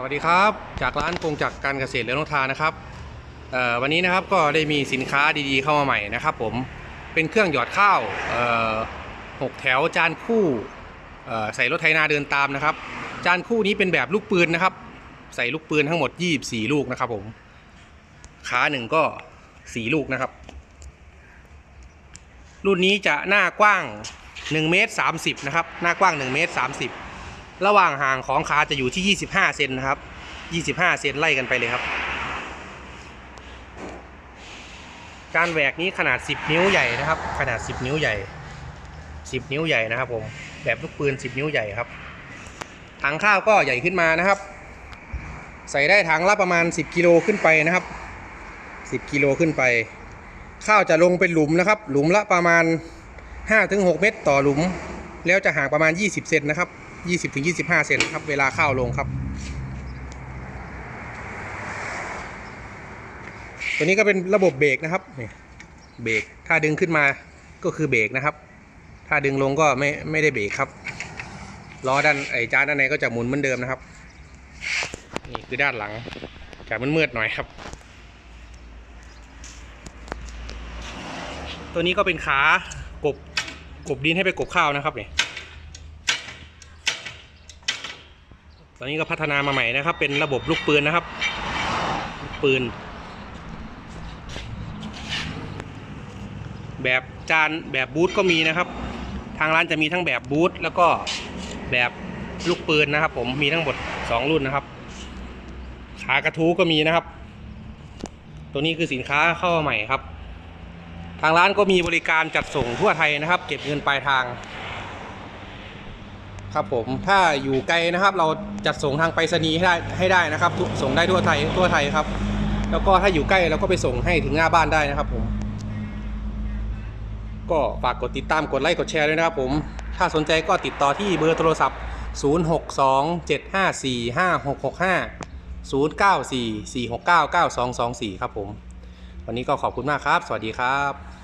สวัสดีครับ จากร้านกงจากการเกษตรเรือนงทานะครับวันนี้นะครับก็ได้มีสินค้าดีๆเข้ามาใหม่นะครับ ผมเป็นเครื่องหยอดข้าวหกแถวจานคู่ใส่รถไถนาเดินตามนะครับ จานคู่นี้เป็นแบบลูกปืนนะครับ ใส่ลูกปืนทั้งหมด 24 ลูกนะครับ ผมขาหนึ่งก็ 4 ลูกนะครับ รุ่นนี้จะหน้ากว้าง1เมตร30นะครับหน้ากว้าง1เมตร30 ระหว่างห่างของขาจะอยู่ที่ 25 เซนนะครับ 25 เซนไล่กันไปเลยครับ การแหวกนี้ขนาด 10 นิ้วใหญ่นะครับ ขนาด 10 นิ้วใหญ่ 10 นิ้วใหญ่นะครับผมแบบลูกปืน 10 นิ้วใหญ่ครับถังข้าวก็ใหญ่ขึ้นมานะครับ ใส่ได้ถังละประมาณ 10 กิโลขึ้นไปนะครับ 10 กิโลขึ้นไป ข้าวจะลงเป็นหลุมนะครับ หลุมละประมาณ 5-6 เมตรต่อหลุม แล้วจะห่างประมาณ 20 เซนนะครับ 20-25 เซนครับ เวลาข้าวลงครับ ตัวนี้ก็เป็นระบบเบรกนะครับนี่เบรกถ้าดึงขึ้นมาก็คือเบรกนะครับ ถ้าดึงลงก็ไม่ไม่ได้เบรกครับล้อด้านไอ้จานด้านในก็จะหมุนเหมือนเดิมนะครับ นี่คือด้านหลังจะมืดๆหน่อยครับ ตัวนี้ก็เป็นขากบกบดินให้ไปกบข้าวนะครับเนี่ย ตอนนี้ก็พัฒนามาใหม่นะครับ เป็นระบบลูกปืนนะครับลูกปืน แบบจานแบบบูทก็มีนะครับ ทางร้านจะมีทั้งแบบบูทแล้วก็แบบลูกปืนนะครับ ผมมีทั้งหมด 2 รุ่นนะครับ ขากระทู้ก็มีนะครับ ตัวนี้คือสินค้าเข้ามาใหม่ครับ ทางร้านก็มีบริการจัดส่งทั่วไทยนะครับ เก็บเงินปลายทาง ครับผมถ้าอยู่ไกลนะครับเราจัดส่งทางไปรษณีย์ให้ได้ให้ได้นะครับทุกส่งได้ทั่วไทยทั่วไทยครับ แล้วก็ถ้าอยู่ใกล้เราก็ไปส่งให้ถึงหน้าบ้านได้นะครับผม ก็ฝากกดติดตามกดไลค์กดแชร์ด้วยนะครับผมถ้าสนใจก็ติดต่อที่เบอร์โทรศัพท์ 0627545665 0944699224 ครับผม วันนี้ก็ขอบคุณมากครับ สวัสดีครับ